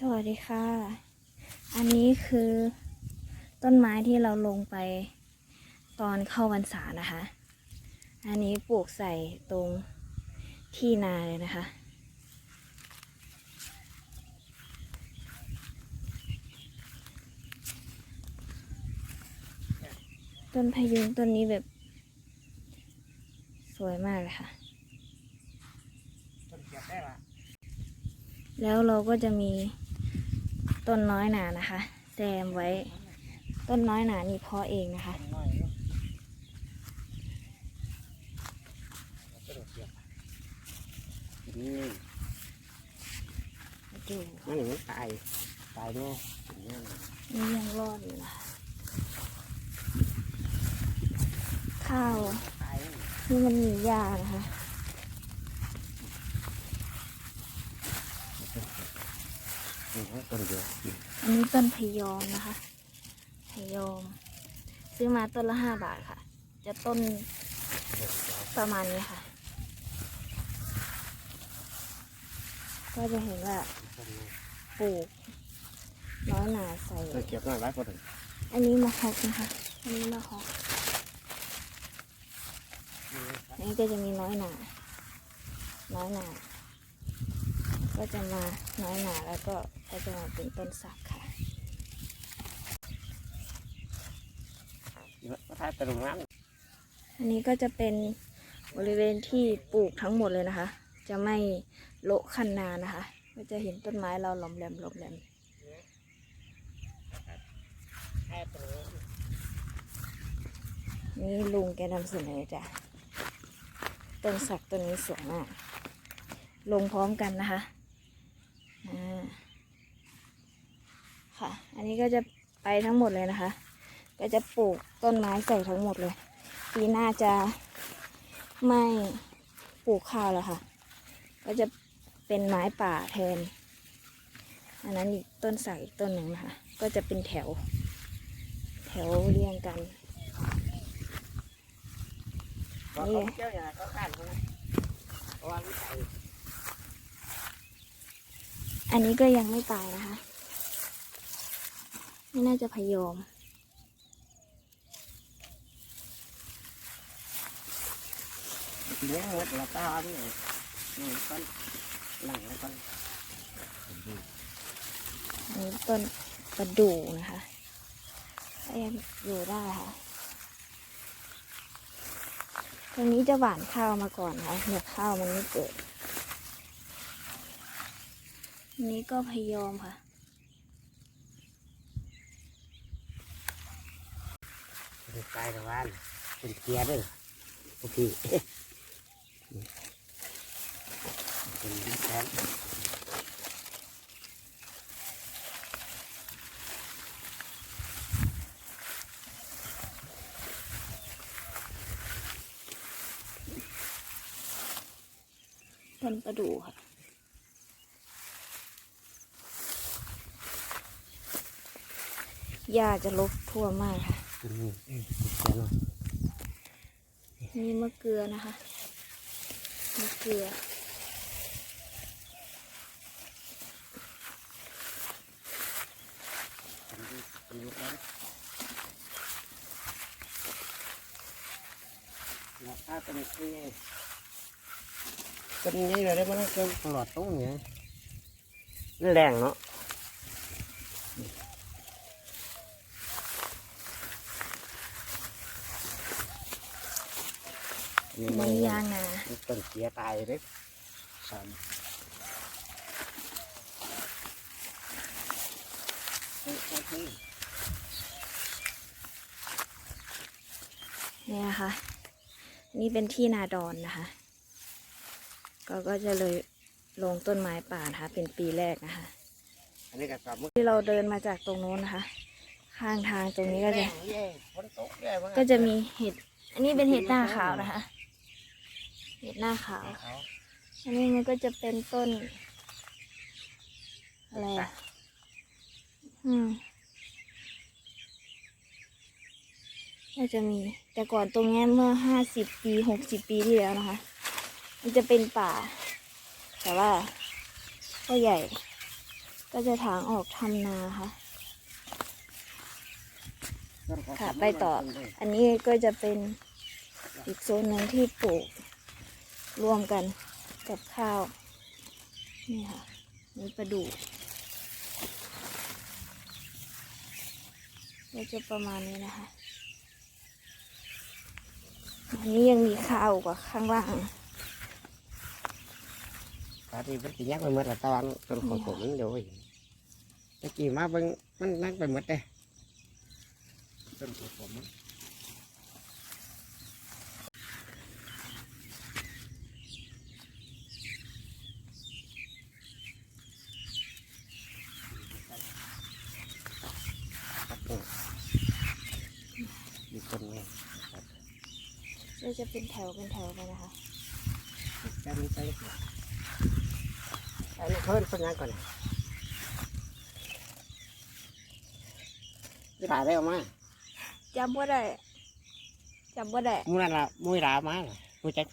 สวัสดีค่ะ อันนี้คือต้นไม้ที่เราลงไปตอนเข้าวันษานะคะ อันนี้ปลูกใส่ตรงที่นาเลยนะคะ ต้นพายุงต้นนี้แบบ สวยมากเลยค่ะต้นเกียบได้ละแล้วเราก็จะมี ต้นน้อยหนานะคะ แซมไว้ ต้นน้อยหนานี่เพาะเองนะคะต้นน้อยเนาะต้นเกียบนี่มาดูมันอย่างนี้ตายตายด้วยนี่ยังรอดอยู่นะคะข้าวตายนี่มันมีหญ้านะคะ ต้นเดียวอันนี้ต้นพยอมนะคะ พยอม ซื้อมาต้นละห้าบาทค่ะ จะต้นประมาณนี้ค่ะ ก็จะเห็นว่าปลูกน้อยหนาใส่ต้นเกียบน่ารักกว่าถึงอันนี้มะฮอกนะคะ อันนี้มะฮอกอันนี้ก็จะมีน้อยหนา น้อยหนา ก็จะมาน้อยหนาแล้วก็ ก็จะมาเป็นต้นสักค่ะก็ถ้าตรงนั้นอันนี้ก็จะเป็นบริเวณที่ปลูกทั้งหมดเลยนะคะ จะไม่โละคันนานะคะ ก็จะเห็นต้นไม้เราหลอมแหลมหลอมแหลมแค่ตรงนั้นนี่ลุงแกนำเสนอจ้ะต้นสักต้นนี้สวยมาก ลงพร้อมกันนะคะอ่า ค่ะ อันนี้ก็จะไปทั้งหมดเลยนะคะ ก็จะปลูกต้นไม้ใส่ทั้งหมดเลย ปีหน้าจะไม่ปลูกข้าวแล้วค่ะ ก็จะเป็นไม้ป่าแทน อันนั้นอีกต้นใสักอีกต้นหนึ่งนะคะ ก็จะเป็นแถว แถวเรียงกันเพราะเจ้าอย่างเขาข้านเขานะเพราะว่าวิจัยอันนี้ก็ยังไม่ตายนะคะ ไม่น่าจะพยอม เลี้ยงหมดแล้วก็เอานี่นี่ต้นหลังแล้วต้นอันนี้ต้นประดู่นะคะก็ยังอยู่ได้ค่ะ ตรงนี้จะหว่านข้าวมาก่อนนะคะเดี๋ยวข้าวมันไม่เกิดอันนี้ก็พยอมค่ะ ตายต่ว่าเป็นเกียร์ด้วยโอเคเป็นแทนต้นประดู่ค่ะหญ้าจะลกทั่วมากค่ะ อืมเอ้ยเกียร์เนาะมีมะเกลือนะคะมะเกลือเป็นยุคนั้นแล้วถ้าเป็นที่เป็นนี่เลยได้มั้ยเกินตลอดตรงเนี้ยนี่แรงเนาะ ในยางนาต้นเกียร์ตายเลยสามเนี่ยนะคะนี่เป็นที่นาดอนนะคะ ก็ก็จะเลยลงต้นไม้ป่านะคะ เป็นปีแรกนะคะอันนี้ก็กลับที่เราเดินมาจากตรงโน้นนะคะ ข้างทางตรงนี้ก็จะเย่ฝนตกเย่มั้งก็จะมีเห็ด อันนี้เป็นเห็ดหน้าขาวนะคะ เห็ดหน้าขาวเขาอันนี้มันก็จะเป็นต้น อะไรอะอืมก็จะมี แต่ก่อนตรงเนี้ยเมื่อห้าสิบปีหกสิบปีที่แล้วนะคะ มันจะเป็นป่า แต่ว่าก็ใหญ่ ก็ก็จะถางออกทำนาค่ะค่ะไปต่อ อันนี้ก็จะเป็นอีกโซนหนึ่งที่ปลูก รวมกันกับข้าว นี่ค่ะ นี่ประดูกก็จะประมาณนี้นะคะอันนี้ยังมีข้าวกว่าข้างล่างตอนนี้มันสิยักไปหมดละตอนต้นของผมมันโดยตะกี้มาเบิ่งมันนั่งไปหมดเลยต้นของผมมันครับนี่มีคนไง ก็จะเป็นแถวเป็นแถวไปนะคะจำใจเสียไอ้นี่เพิ่นเพิ่นยังก่อนจะถ่ายได้ออกมาจำว่าได้จำว่าได้มูนั่นละมุ้ยรามาน่ะมูจัก